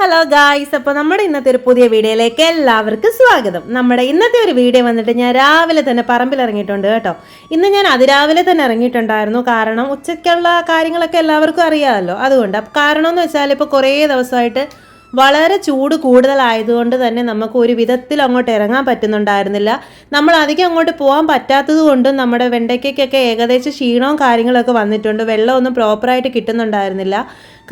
Hello guys അപ്പോൾ നമ്മുടെ ഇന്നത്തെ ഒരു പുതിയ വീഡിയോയിലേക്ക് എല്ലാവർക്കും സ്വാഗതം. നമ്മുടെ ഇന്നത്തെ ഒരു വീഡിയോ വന്നിട്ട് ഞാൻ രാവിലെ തന്നെ പറമ്പിൽ ഇറങ്ങിയിട്ടുണ്ട് കേട്ടോ. ഇന്ന് ഞാൻ അതിരാവിലെ തന്നെ ഇറങ്ങിയിട്ടുണ്ടായിരുന്നു. കാരണം ഉച്ചയ്ക്കുള്ള കാര്യങ്ങളൊക്കെ എല്ലാവർക്കും അറിയാമല്ലോ. അതുകൊണ്ട് കാരണം എന്ന് വെച്ചാൽ ഇപ്പോൾ കുറേ ദിവസമായിട്ട് വളരെ ചൂട് കൂടുതലായതുകൊണ്ട് തന്നെ നമുക്ക് ഒരു വിധത്തിൽ അങ്ങോട്ട് ഇറങ്ങാൻ പറ്റുന്നുണ്ടായിരുന്നില്ല. നമ്മൾ അധികം അങ്ങോട്ട് പോകാൻ പറ്റാത്തത് കൊണ്ടും നമ്മുടെ വെണ്ടയ്ക്കൊക്കെ ഏകദേശം ക്ഷീണവും കാര്യങ്ങളൊക്കെ വന്നിട്ടുണ്ട്. വെള്ളമൊന്നും പ്രോപ്പറായിട്ട് കിട്ടുന്നുണ്ടായിരുന്നില്ല.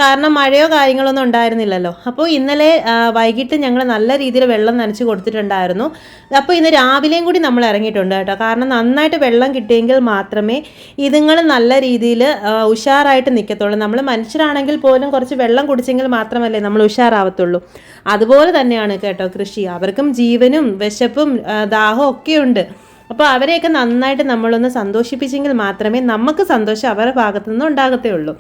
കാരണം മഴയോ കാര്യങ്ങളൊന്നും ഉണ്ടായിരുന്നില്ലല്ലോ. അപ്പോൾ ഇന്നലെ വൈകിട്ട് ഞങ്ങൾ നല്ല രീതിയിൽ വെള്ളം നനച്ച് കൊടുത്തിട്ടുണ്ടായിരുന്നു. അപ്പോൾ ഇന്ന് രാവിലെയും കൂടി നമ്മൾ ഇറങ്ങിയിട്ടുണ്ട് കേട്ടോ. കാരണം നന്നായിട്ട് വെള്ളം കിട്ടിയെങ്കിൽ മാത്രമേ ഇതുങ്ങൾ നല്ല രീതിയിൽ ഉഷാറായിട്ട് നിൽക്കത്തുള്ളൂ. നമ്മൾ മനുഷ്യരാണെങ്കിൽ പോലും കുറച്ച് വെള്ളം കുടിച്ചെങ്കിൽ മാത്രമല്ലേ നമ്മൾ ഉഷാറാവത്തുള്ളൂ. അതുപോലെ തന്നെയാണ് കേട്ടോ കൃഷി. അവർക്കും ജീവനും വിശപ്പും ദാഹവും ഒക്കെ ഉണ്ട് അപ്പോൾ അവരെയൊക്കെ നന്നായിട്ട് നമ്മളൊന്ന് സന്തോഷിപ്പിച്ചെങ്കിൽ മാത്രമേ നമുക്ക് സന്തോഷം അവരുടെ ഭാഗത്തു നിന്ന് ഉണ്ടാകത്തേ ഉള്ളൂ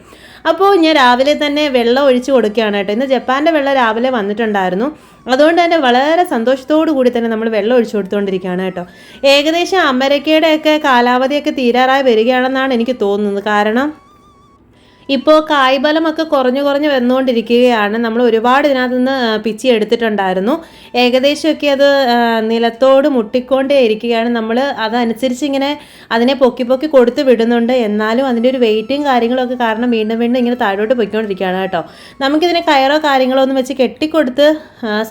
അപ്പോൾ ഞാൻ രാവിലെ തന്നെ വെള്ളം ഒഴിച്ചു കൊടുക്കുകയാണ് കേട്ടോ. ഇന്ന് ജപ്പാന്റെ വെള്ളം രാവിലെ വന്നിട്ടുണ്ടായിരുന്നു. അതുകൊണ്ട് തന്നെ വളരെ സന്തോഷത്തോടു കൂടി തന്നെ നമ്മൾ വെള്ളം ഒഴിച്ചു കൊടുത്തുകൊണ്ടിരിക്കുകയാണ് കേട്ടോ. ഏകദേശം അമരക്കയുടെയൊക്കെ കാലാവധിയൊക്കെ തീരാറായി വരികയാണെന്നാണ് എനിക്ക് തോന്നുന്നത്. കാരണം ഇപ്പോൾ കായ്ബലമൊക്കെ കുറഞ്ഞു കുറഞ്ഞ് വന്നുകൊണ്ടിരിക്കുകയാണ്. നമ്മൾ ഒരുപാട് ഇതിനകത്ത് നിന്ന് പിച്ചി എടുത്തിട്ടുണ്ടായിരുന്നു. ഏകദേശമൊക്കെ അത് നിലത്തോട് മുട്ടിക്കൊണ്ടേ ഇരിക്കുകയാണ്. നമ്മൾ അതനുസരിച്ച് ഇങ്ങനെ അതിനെ പൊക്കി പൊക്കി കൊടുത്ത് വിടുന്നുണ്ട്. എന്നാലും അതിന്റെ ഒരു വെയിറ്റും കാര്യങ്ങളൊക്കെ കാരണം വീണ്ടും വീണ്ടും ഇങ്ങനെ താഴോട്ട് പൊയ്ക്കൊണ്ടിരിക്കുകയാണ് കേട്ടോ. നമുക്കിതിനെ കയറോ കാര്യങ്ങളോ ഒന്നും വെച്ച് കെട്ടിക്കൊടുത്ത്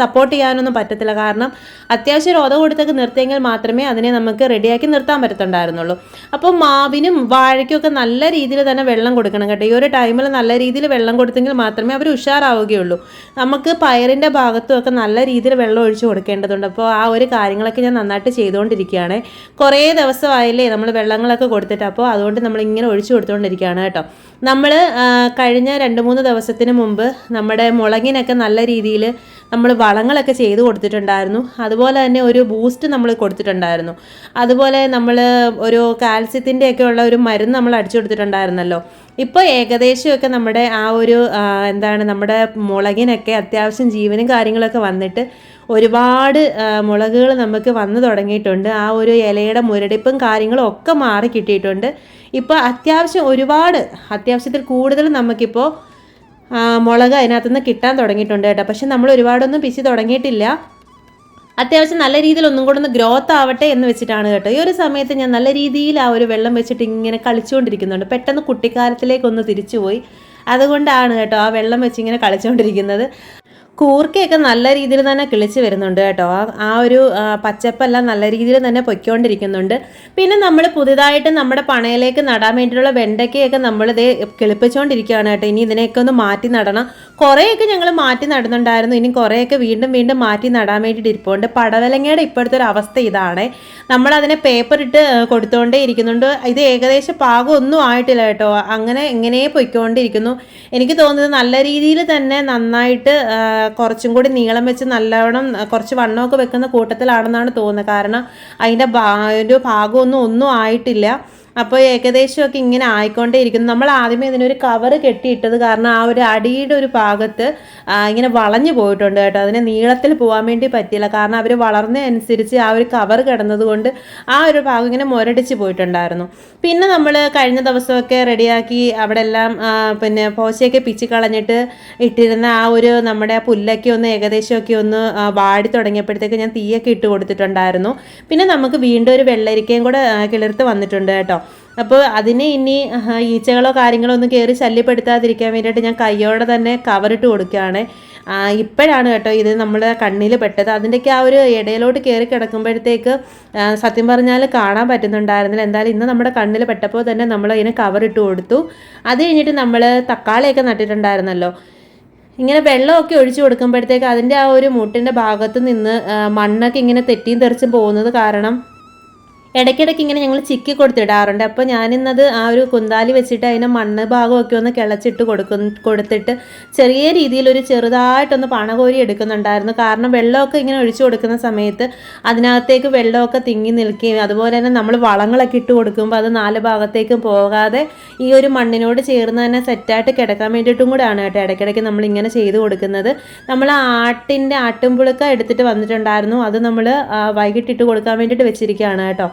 സപ്പോർട്ട് ചെയ്യാനൊന്നും പറ്റത്തില്ല. കാരണം അത്യാവശ്യം രോധ കൊടുത്തൊക്കെ നിർത്തിയെങ്കിൽ മാത്രമേ അതിനെ നമുക്ക് റെഡിയാക്കി നിർത്താൻ പറ്റത്തുണ്ടായിരുന്നുള്ളൂ. അപ്പോൾ മാവിനും വാഴയ്ക്കും ഒക്കെ നല്ല രീതിയിൽ തന്നെ വെള്ളം കൊടുക്കണം കേട്ടോ. ഈ ഒരു ടൈമിൽ നല്ല രീതിയിൽ വെള്ളം കൊടുത്തെങ്കിൽ മാത്രമേ അവർ ഉഷാറാവുകയുള്ളൂ. നമുക്ക് പയറിന്റെ ഭാഗത്തും ഒക്കെ നല്ല രീതിയിൽ വെള്ളം ഒഴിച്ചു കൊടുക്കേണ്ടതുണ്ട്. അപ്പോൾ ആ ഒരു കാര്യങ്ങളൊക്കെ ഞാൻ നന്നായിട്ട് ചെയ്തുകൊണ്ടിരിക്കുകയാണ്. കുറേ ദിവസമായില്ലേ നമ്മൾ വെള്ളങ്ങളൊക്കെ കൊടുത്തിട്ട് അപ്പോൾ അതുകൊണ്ട് നമ്മൾ ഇങ്ങനെ ഒഴിച്ചു കൊടുത്തുകൊണ്ടിരിക്കുകയാണ് കേട്ടോ. നമ്മൾ കഴിഞ്ഞ രണ്ട് മൂന്ന് ദിവസത്തിന് മുമ്പ് നമ്മുടെ മുളകിനൊക്കെ നല്ല രീതിയിൽ നമ്മൾ വളങ്ങളൊക്കെ ചെയ്ത് കൊടുത്തിട്ടുണ്ടായിരുന്നു. അതുപോലെ തന്നെ ഒരു ബൂസ്റ്റ് നമ്മൾ കൊടുത്തിട്ടുണ്ടായിരുന്നു. അതുപോലെ നമ്മൾ ഒരു കാൽസ്യത്തിന്റെ ഒക്കെ ഉള്ള ഒരു മരുന്ന് നമ്മൾ അടിച്ചു കൊടുത്തിട്ടുണ്ടായിരുന്നല്ലോ. ഇപ്പോൾ ഏകദേശമൊക്കെ നമ്മുടെ ആ ഒരു എന്താണ് നമ്മുടെ മുളകിനൊക്കെ അത്യാവശ്യം ജീവനും കാര്യങ്ങളൊക്കെ വന്നിട്ട് ഒരുപാട് മുളകുകൾ നമുക്ക് വന്നു തുടങ്ങിയിട്ടുണ്ട്. ആ ഒരു ഇലയുടെ മുരടിപ്പും കാര്യങ്ങളും ഒക്കെ മാറി കിട്ടിയിട്ടുണ്ട്. ഇപ്പോൾ അത്യാവശ്യം ഒരുപാട് അത്യാവശ്യത്തിൽ കൂടുതൽ നമുക്കിപ്പോൾ മുളക് അതിനകത്തുനിന്ന് കിട്ടാൻ തുടങ്ങിയിട്ടുണ്ട് കേട്ടോ. പക്ഷെ നമ്മൾ ഒരുപാടൊന്നും പിശി തുടങ്ങിയിട്ടില്ല. അത്യാവശ്യം നല്ല രീതിയിൽ ഒന്നും കൂടെ ഒന്ന് ഗ്രോത്ത് ആവട്ടെ എന്ന് വെച്ചിട്ടാണ് കേട്ടോ. ഈ ഒരു സമയത്ത് ഞാൻ നല്ല രീതിയിൽ ആ ഒരു വെള്ളം വെച്ചിട്ട് ഇങ്ങനെ കളിച്ചുകൊണ്ടിരിക്കുന്നുണ്ട്. പെട്ടെന്ന് കുട്ടിക്കാലത്തിലേക്കൊന്ന് തിരിച്ചുപോയി. അതുകൊണ്ടാണ് കേട്ടോ ആ വെള്ളം വെച്ച് ഇങ്ങനെ കളിച്ചുകൊണ്ടിരിക്കുന്നത്. കൂർക്കയൊക്കെ നല്ല രീതിയിൽ തന്നെ കിളിച്ച് വരുന്നുണ്ട് കേട്ടോ. ആ- ഒരു പച്ചപ്പെല്ലാം നല്ല രീതിയിൽ തന്നെ പൊയ്ക്കൊണ്ടിരിക്കുന്നുണ്ട്. പിന്നെ നമ്മൾ പുതുതായിട്ട് നമ്മുടെ പണയിലേക്ക് നടാൻ വേണ്ടിയിട്ടുള്ള വെണ്ടയ്ക്കയൊക്കെ നമ്മളിത് കിളിപ്പിച്ചുകൊണ്ടിരിക്കുകയാണ് കേട്ടോ. ഇനി ഇതിനെയൊക്കെ ഒന്ന് മാറ്റി നടണം. കുറേയൊക്കെ ഞങ്ങൾ മാറ്റി നടന്നുണ്ടായിരുന്നു. ഇനി കുറേയൊക്കെ വീണ്ടും വീണ്ടും മാറ്റി നടാൻ വേണ്ടിയിട്ട് ഇരിപ്പുണ്ട്. പടവലങ്ങയുടെ ഇപ്പോഴത്തെ ഒരു അവസ്ഥ ഇതാണ്. നമ്മളതിനെ പേപ്പർ ഇട്ട് കൊടുത്തുകൊണ്ടേ ഇരിക്കുന്നുണ്ട്. ഇത് ഏകദേശം പാകം ഒന്നും ആയിട്ടില്ല കേട്ടോ. അങ്ങനെ ഇങ്ങനെ പൊയ്ക്കൊണ്ടിരിക്കുന്നു. എനിക്ക് തോന്നുന്നത് നല്ല രീതിയിൽ തന്നെ നന്നായിട്ട് കുറച്ചും കൂടി നീളം വെച്ച് നല്ലവണ്ണം കുറച്ച് വണ്ണമൊക്കെ വെക്കുന്ന കൂട്ടത്തിലാണെന്നാണ് തോന്നുന്നത്. കാരണം അതിന്റെ ഒരു ഭാഗമൊന്നും ഒന്നും ആയിട്ടില്ല. അപ്പോൾ ഏകദേശമൊക്കെ ഇങ്ങനെ ആയിക്കൊണ്ടേ ഇരിക്കുന്നു നമ്മൾ ആദ്യമേ ഇതിനൊരു കവർ കെട്ടിയിട്ടത് കാരണം ആ ഒരു അടിയുടെ ഒരു ഭാഗത്ത് ഇങ്ങനെ വളഞ്ഞു പോയിട്ടുണ്ട് കേട്ടോ. അതിനെ നീളത്തിൽ പോകാൻ വേണ്ടി പറ്റിയില്ല. കാരണം അവർ വളർന്നതനുസരിച്ച് ആ ഒരു കവർ കിടന്നതുകൊണ്ട് ആ ഒരു ഭാഗം ഇങ്ങനെ മുരടിച്ച് പോയിട്ടുണ്ടായിരുന്നു. പിന്നെ നമ്മൾ കഴിഞ്ഞ ദിവസമൊക്കെ റെഡിയാക്കി അവിടെ എല്ലാം പിന്നെ പോശയൊക്കെ പിച്ചു കളഞ്ഞിട്ട് ഇട്ടിരുന്ന ആ ഒരു നമ്മുടെ പുല്ലൊക്കെ ഒന്ന് ഏകദേശമൊക്കെ ഒന്ന് വാടി തുടങ്ങിയപ്പോഴത്തേക്ക് ഞാൻ തീയൊക്കെ ഇട്ട് കൊടുത്തിട്ടുണ്ടായിരുന്നു. പിന്നെ നമുക്ക് വീണ്ടും ഒരു വെള്ളരിക്കയും കൂടെ കിളിർത്ത് വന്നിട്ടുണ്ട് കേട്ടോ. അപ്പോൾ അതിനെ ഇനി ഈച്ചകളോ കാര്യങ്ങളോ ഒന്നും കയറി ശല്യപ്പെടുത്താതിരിക്കാൻ വേണ്ടിയിട്ട് ഞാൻ കയ്യോടെ തന്നെ കവറിട്ട് കൊടുക്കുകയാണ്. ഇപ്പോഴാണ് കേട്ടോ ഇത് നമ്മുടെ കണ്ണിൽ പെട്ടത്. അതിന്റെയൊക്കെ ആ ഒരു ഇടയിലോട്ട് കയറി കിടക്കുമ്പോഴത്തേക്ക് സത്യം പറഞ്ഞാൽ കാണാൻ പറ്റുന്നുണ്ടായിരുന്നില്ല. എന്തായാലും ഇന്ന് നമ്മുടെ കണ്ണിൽ പെട്ടപ്പോൾ തന്നെ നമ്മൾ ഇതിനെ കവറിട്ട് കൊടുത്തു. അത് കഴിഞ്ഞിട്ട് നമ്മൾ തക്കാളിയൊക്കെ നട്ടിട്ടുണ്ടായിരുന്നല്ലോ. ഇങ്ങനെ വെള്ളമൊക്കെ ഒഴിച്ചു കൊടുക്കുമ്പോഴത്തേക്ക് അതിന്റെ ആ ഒരു മുട്ടിന്റെ ഭാഗത്ത് നിന്ന് മണ്ണൊക്കെ ഇങ്ങനെ തെറ്റിയും തെറിച്ചും പോകുന്നത് കാരണം ഇടയ്ക്കിടയ്ക്ക് ഇങ്ങനെ ഞങ്ങൾ ചിക്കി കൊടുത്തിടാറുണ്ട്. അപ്പോൾ ഞാനിന്നത് ആ ഒരു കുന്താലി വെച്ചിട്ട് അതിനെ മണ്ണ് ഭാഗമൊക്കെ ഒന്ന് കിളച്ചിട്ട് കൊടുക്കും കൊടുത്തിട്ട് ചെറിയ രീതിയിൽ ഒരു ചെറുതായിട്ടൊന്ന് പണകോരി എടുക്കുന്നുണ്ടായിരുന്നു. കാരണം വെള്ളമൊക്കെ ഇങ്ങനെ ഒഴിച്ചു കൊടുക്കുന്ന സമയത്ത് അതിനകത്തേക്ക് വെള്ളമൊക്കെ തിങ്ങി നിൽക്കുകയും അതുപോലെ തന്നെ നമ്മൾ വളങ്ങളൊക്കെ ഇട്ട് കൊടുക്കുമ്പോൾ അത് നാല് ഭാഗത്തേക്കും പോകാതെ ഈ ഒരു മണ്ണിനോട് ചേർന്ന് തന്നെ സെറ്റായിട്ട് കിടക്കാൻ വേണ്ടിയിട്ടും കൂടെയാണ് കേട്ടോ. ഇടയ്ക്കിടയ്ക്ക് നമ്മൾ ഇങ്ങനെ ചെയ്ത് കൊടുക്കുന്നത്. നമ്മൾ ആട്ടിന്റെ ആട്ടുംപുളുക്ക എടുത്തിട്ട് വന്നിട്ടുണ്ടായിരുന്നു. അത് നമ്മൾ വൈകിട്ടിട്ട് കൊടുക്കാൻ വേണ്ടിയിട്ട് വെച്ചിരിക്കുകയാണ് കേട്ടോ.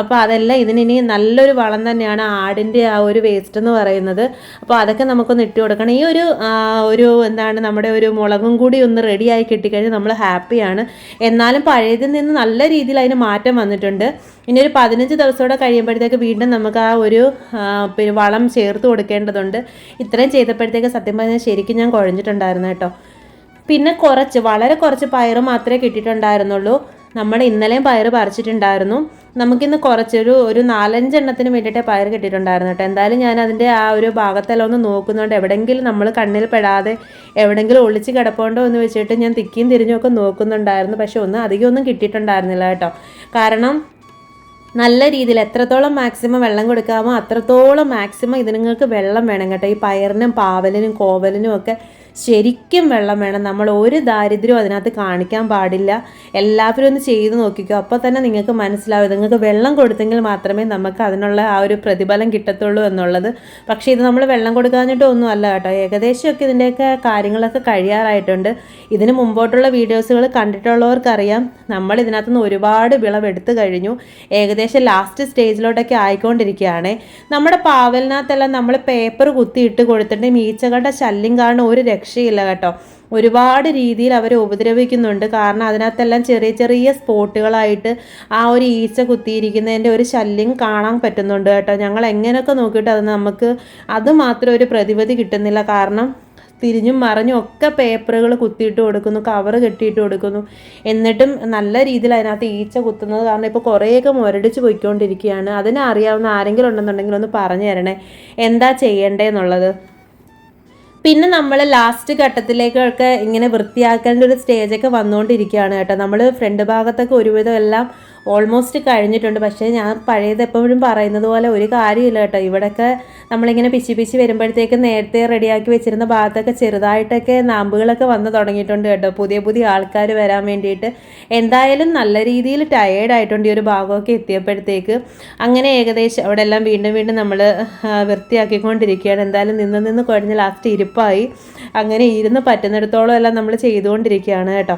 അപ്പോൾ അതെല്ലാം ഇതിനിനി നല്ലൊരു വളം തന്നെയാണ് ആടിന്റെ ആ ഒരു വേസ്റ്റ് എന്ന് പറയുന്നത്. അപ്പോൾ അതൊക്കെ നമുക്കൊന്ന് ഇട്ട് കൊടുക്കണം. ഈ ഒരു ഒരു എന്താണ് നമ്മുടെ ഒരു മുളകും കൂടി ഒന്ന് റെഡിയായി കിട്ടിക്കഴിഞ്ഞാൽ നമ്മൾ ഹാപ്പിയാണ് എന്നാലും പഴയതിൽ നിന്ന് നല്ല രീതിയിൽ അതിന് മാറ്റം വന്നിട്ടുണ്ട്. ഇനി ഒരു പതിനഞ്ച് ദിവസത്തോടെ കഴിയുമ്പോഴത്തേക്ക് വീണ്ടും നമുക്ക് ആ ഒരു പിന്നെ വളം ചേർത്ത് കൊടുക്കേണ്ടതുണ്ട്. ഇത്രയും ചെയ്തപ്പോഴത്തേക്ക് സത്യം പറഞ്ഞാൽ ശരിക്കും ഞാൻ കുഴഞ്ഞിട്ടുണ്ടായിരുന്നു കേട്ടോ. പിന്നെ കുറച്ച് വളരെ കുറച്ച് പയറ് മാത്രമേ കിട്ടിയിട്ടുണ്ടായിരുന്നുള്ളൂ. നമ്മൾ ഇന്നലെയും പയറ് പറിച്ചിട്ടുണ്ടായിരുന്നു. നമുക്കിന്ന് കുറച്ചൊരു ഒരു നാലഞ്ചെണ്ണത്തിന് വേണ്ടിയിട്ട് പയർ കിട്ടിയിട്ടുണ്ടായിരുന്നു കേട്ടോ. എന്തായാലും ഞാൻ അതിന്റെ ആ ഒരു ഭാഗത്തെല്ലാം ഒന്ന് നോക്കുന്നുണ്ട് എവിടെയെങ്കിലും നമ്മൾ കണ്ണിൽ പെടാതെ എവിടെയെങ്കിലും ഒളിച്ച് കിടപ്പുണ്ടോ എന്ന് വെച്ചിട്ട് ഞാൻ തിക്കിയും തിരിഞ്ഞൊക്കെ ഒക്കെ നോക്കുന്നുണ്ടായിരുന്നു. പക്ഷെ ഒന്നും അധികം ഒന്നും കിട്ടിയിട്ടുണ്ടായിരുന്നില്ല കേട്ടോ. കാരണം നല്ല രീതിയിൽ എത്രത്തോളം മാക്സിമം വെള്ളം കൊടുക്കാമോ അത്രത്തോളം മാക്സിമം ഇതിനങ്ങൾക്ക് വെള്ളം വേണം കേട്ടോ. ഈ പയറിനും പാവലിനും കോവലിനും ഒക്കെ ശരിക്കും വെള്ളം വേണം. നമ്മൾ ഒരു ദാരിദ്ര്യവും അതിനകത്ത് കാണിക്കാൻ പാടില്ല. എല്ലാവരും ഒന്ന് ചെയ്തു നോക്കിക്കോ. അപ്പോൾ തന്നെ നിങ്ങൾക്ക് മനസ്സിലാവും. നിങ്ങൾക്ക് വെള്ളം കൊടുത്തെങ്കിൽ മാത്രമേ നമുക്ക് അതിനുള്ള ആ ഒരു പ്രതിഫലം കിട്ടത്തുള്ളൂ എന്നുള്ളത്. പക്ഷേ ഇത് നമ്മൾ വെള്ളം കൊടുക്കാഞ്ഞിട്ടോ ഒന്നും അല്ല കേട്ടോ. ഏകദേശമൊക്കെ ഇതിന്റെയൊക്കെ കാര്യങ്ങളൊക്കെ കഴിയാറായിട്ടുണ്ട്. ഇതിന് മുമ്പോട്ടുള്ള വീഡിയോസുകൾ കണ്ടിട്ടുള്ളവർക്കറിയാം. നമ്മൾ ഇതിനകത്തുനിന്ന് ഒരുപാട് വിളവെടുത്ത് കഴിഞ്ഞു. ഏകദേശം ലാസ്റ്റ് സ്റ്റേജിലോട്ടൊക്കെ ആയിക്കൊണ്ടിരിക്കുകയാണ്. നമ്മുടെ പാവലിനകത്തെല്ലാം നമ്മൾ പേപ്പർ കുത്തിയിട്ട് കൊടുത്തിട്ട് ഈച്ചകളുടെ ശല്യം കാരണം ഒരു രക്ഷയില്ല കേട്ടോ. ഒരുപാട് രീതിയിൽ അവരെ ഉപദ്രവിക്കുന്നുണ്ട്. കാരണം അതിനകത്തെല്ലാം ചെറിയ ചെറിയ സ്പോട്ടുകളായിട്ട് ആ ഒരു ഈച്ച കുത്തിയിരിക്കുന്നതിന്റെ ഒരു ശല്യം കാണാൻ പറ്റുന്നുണ്ട് കേട്ടോ. ഞങ്ങൾ എങ്ങനെയൊക്കെ നോക്കിയിട്ട് അത് നമുക്ക് അത് മാത്രം ഒരു പ്രതിവിധി കിട്ടുന്നില്ല. കാരണം തിരിഞ്ഞും മറിഞ്ഞും ഒക്കെ പേപ്പറുകൾ കുത്തിയിട്ട് കൊടുക്കുന്നു കവർ കെട്ടിയിട്ട് കൊടുക്കുന്നു. എന്നിട്ടും നല്ല രീതിയിൽ അതിനകത്ത് ഈച്ച കുത്തുന്നത് കാരണം ഇപ്പോൾ കുറേയൊക്കെ മുരടിച്ച് പോയിക്കൊണ്ടിരിക്കുകയാണ്. അതിനെ അറിയാവുന്ന ആരെങ്കിലും ഉണ്ടെന്നുണ്ടെങ്കിൽ ഒന്ന് പറഞ്ഞു തരണേ. എന്താ ചെയ്യേണ്ടതെന്നുള്ളത് പിന്നെ നമ്മൾ ലാസ്റ്റ് ഘട്ടത്തിലേക്കൊക്കെ ഇങ്ങനെ വൃത്തിയാക്കേണ്ട ഒരു സ്റ്റേജൊക്കെ വന്നുകൊണ്ടിരിക്കുകയാണ് കേട്ടോ. നമ്മൾ ഫ്രണ്ട് ഭാഗത്തൊക്കെ ഒരുവിധം എല്ലാം ഓൾമോസ്റ്റ് കഴിഞ്ഞിട്ടുണ്ട്. പക്ഷേ ഞാൻ പഴയത് എപ്പോഴും പറയുന്നത് പോലെ ഒരു കാര്യമില്ല കേട്ടോ. ഇവിടെയൊക്കെ നമ്മളിങ്ങനെ പിച്ചി പിച്ചി വരുമ്പോഴത്തേക്ക് നേരത്തെ റെഡിയാക്കി വെച്ചിരുന്ന ഭാഗത്തൊക്കെ ചെറുതായിട്ടൊക്കെ നാമ്പുകളൊക്കെ വന്ന് തുടങ്ങിയിട്ടുണ്ട് കേട്ടോ. പുതിയ പുതിയ ആൾക്കാർ വരാൻ വേണ്ടിയിട്ട്. എന്തായാലും നല്ല രീതിയിൽ ടയേർഡ് ആയിട്ടുണ്ട് ഈ ഒരു ഭാഗമൊക്കെ എത്തിയപ്പോഴത്തേക്ക്. അങ്ങനെ ഏകദേശം അവിടെ എല്ലാം വീണ്ടും വീണ്ടും നമ്മൾ വൃത്തിയാക്കിക്കൊണ്ടിരിക്കുകയാണ്. എന്തായാലും നിന്ന് നിന്ന് കുഴഞ്ഞ് ലാസ്റ്റ് ഇരിപ്പായി. അങ്ങനെ ഇരുന്ന് പറ്റുന്നിടത്തോളം എല്ലാം നമ്മൾ ചെയ്തുകൊണ്ടിരിക്കുകയാണ് കേട്ടോ.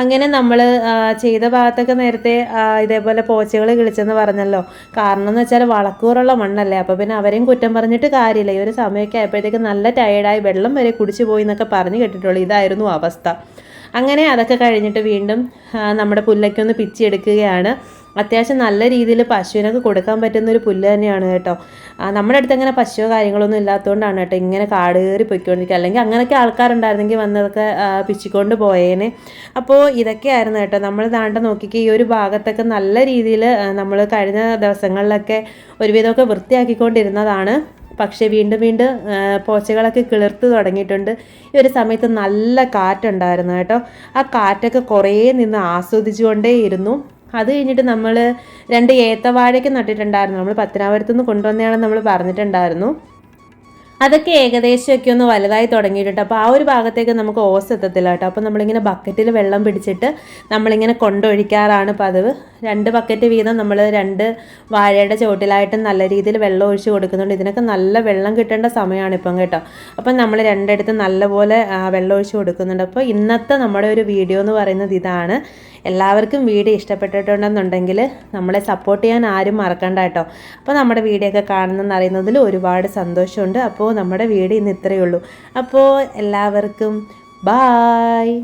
അങ്ങനെ നമ്മൾ ചെയ്ത ഭാഗത്തൊക്കെ നേരത്തെ ഇതേപോലെ പോച്ചകൾ കിളിച്ചെന്ന് പറഞ്ഞല്ലോ. കാരണം എന്ന് വെച്ചാൽ വളക്കൂറുള്ള മണ്ണല്ലേ. അപ്പോൾ പിന്നെ അവരെയും കുറ്റം പറഞ്ഞിട്ട് കാര്യമില്ല. ഈ ഒരു സമയമൊക്കെ ആയപ്പോഴത്തേക്ക് നല്ല ടയേർഡായി വെള്ളം വരെ കുടിച്ചു പോയി എന്നൊക്കെ പറഞ്ഞു കേട്ടിട്ടുള്ളൂ. ഇതായിരുന്നു അവസ്ഥ. അങ്ങനെ അതൊക്കെ കഴിഞ്ഞിട്ട് വീണ്ടും നമ്മുടെ പുല്ലൊക്കെ ഒന്ന് പിച്ചിയെടുക്കുകയാണ് അത്യാവശ്യം നല്ല രീതിയിൽ പശുവിനൊക്കെ കൊടുക്കാൻ പറ്റുന്ന ഒരു പുല്ല് തന്നെയാണ് കേട്ടോ. നമ്മുടെ അടുത്ത് അങ്ങനെ പശുവോ കാര്യങ്ങളൊന്നും ഇല്ലാത്തതുകൊണ്ടാണ് കേട്ടോ ഇങ്ങനെ കാട് കയറി പൊയ്ക്കൊണ്ടിരിക്കുക. അല്ലെങ്കിൽ അങ്ങനെയൊക്കെ ആൾക്കാരുണ്ടായിരുന്നെങ്കിൽ വന്നതൊക്കെ പിച്ചിക്കൊണ്ട് പോയേനെ. അപ്പോൾ ഇതൊക്കെയായിരുന്നു കേട്ടോ. നമ്മൾ താണ്ട നോക്കിക്കുക ഈ ഒരു ഭാഗത്തൊക്കെ നല്ല രീതിയിൽ നമ്മൾ കഴിഞ്ഞ ദിവസങ്ങളിലൊക്കെ ഒരുവിധമൊക്കെ വൃത്തിയാക്കിക്കൊണ്ടിരുന്നതാണ്. പക്ഷേ വീണ്ടും വീണ്ടും പോച്ചകളൊക്കെ കിളിർത്ത് തുടങ്ങിയിട്ടുണ്ട്. ഈ ഒരു സമയത്ത് നല്ല കാറ്റുണ്ടായിരുന്നു കേട്ടോ. ആ കാറ്റൊക്കെ കുറേ നിന്ന് ആസ്വദിച്ചുകൊണ്ടേയിരുന്നു. അത് കഴിഞ്ഞിട്ട് നമ്മൾ രണ്ട് ഏത്തവാഴയ്ക്ക് നട്ടിട്ടുണ്ടായിരുന്നു. നമ്മൾ പത്തനാപുരത്തു നിന്ന് കൊണ്ടുവന്നതാണെന്ന് നമ്മൾ പറഞ്ഞിട്ടുണ്ടായിരുന്നു. അതൊക്കെ ഏകദേശമൊക്കെ ഒന്ന് വലുതായി തുടങ്ങിയിട്ടുണ്ട്. അപ്പോൾ ആ ഒരു ഭാഗത്തേക്ക് നമുക്ക് ഓസ് എത്തത്തില്ല കേട്ടോ. അപ്പോൾ നമ്മളിങ്ങനെ ബക്കറ്റിൽ വെള്ളം പിടിച്ചിട്ട് നമ്മളിങ്ങനെ കൊണ്ടൊഴിക്കാറാണ് പതിവ്. രണ്ട് ബക്കറ്റ് വീതം നമ്മൾ രണ്ട് വാഴയുടെ ചുവട്ടിലായിട്ട് നല്ല രീതിയിൽ വെള്ളം ഒഴിച്ച് കൊടുക്കുന്നുണ്ട്. ഇതിനൊക്കെ നല്ല വെള്ളം കിട്ടേണ്ട സമയമാണ് ഇപ്പം കേട്ടോ. അപ്പം നമ്മൾ രണ്ടിടത്ത് നല്ലപോലെ വെള്ളം ഒഴിച്ച് കൊടുക്കുന്നുണ്ട്. അപ്പോൾ ഇന്നത്തെ നമ്മുടെ ഒരു വീഡിയോ എന്ന് പറയുന്നത് ഇതാണ്. എല്ലാവർക്കും വീഡിയോ ഇഷ്ടപ്പെട്ടിട്ടുണ്ടെന്നുണ്ടെങ്കിൽ നമ്മളെ സപ്പോർട്ട് ചെയ്യാൻ ആരും മറക്കണ്ട കേട്ടോ. അപ്പോൾ നമ്മുടെ വീഡിയോ ഒക്കെ കാണുന്നെന്ന് അറിയുന്നതിൽ ഒരുപാട് സന്തോഷമുണ്ട്. അപ്പോൾ നമ്മുടെ വീഡിയോ ഇന്ന് ഇത്രയേ ഉള്ളൂ. അപ്പോൾ എല്ലാവർക്കും ബായ്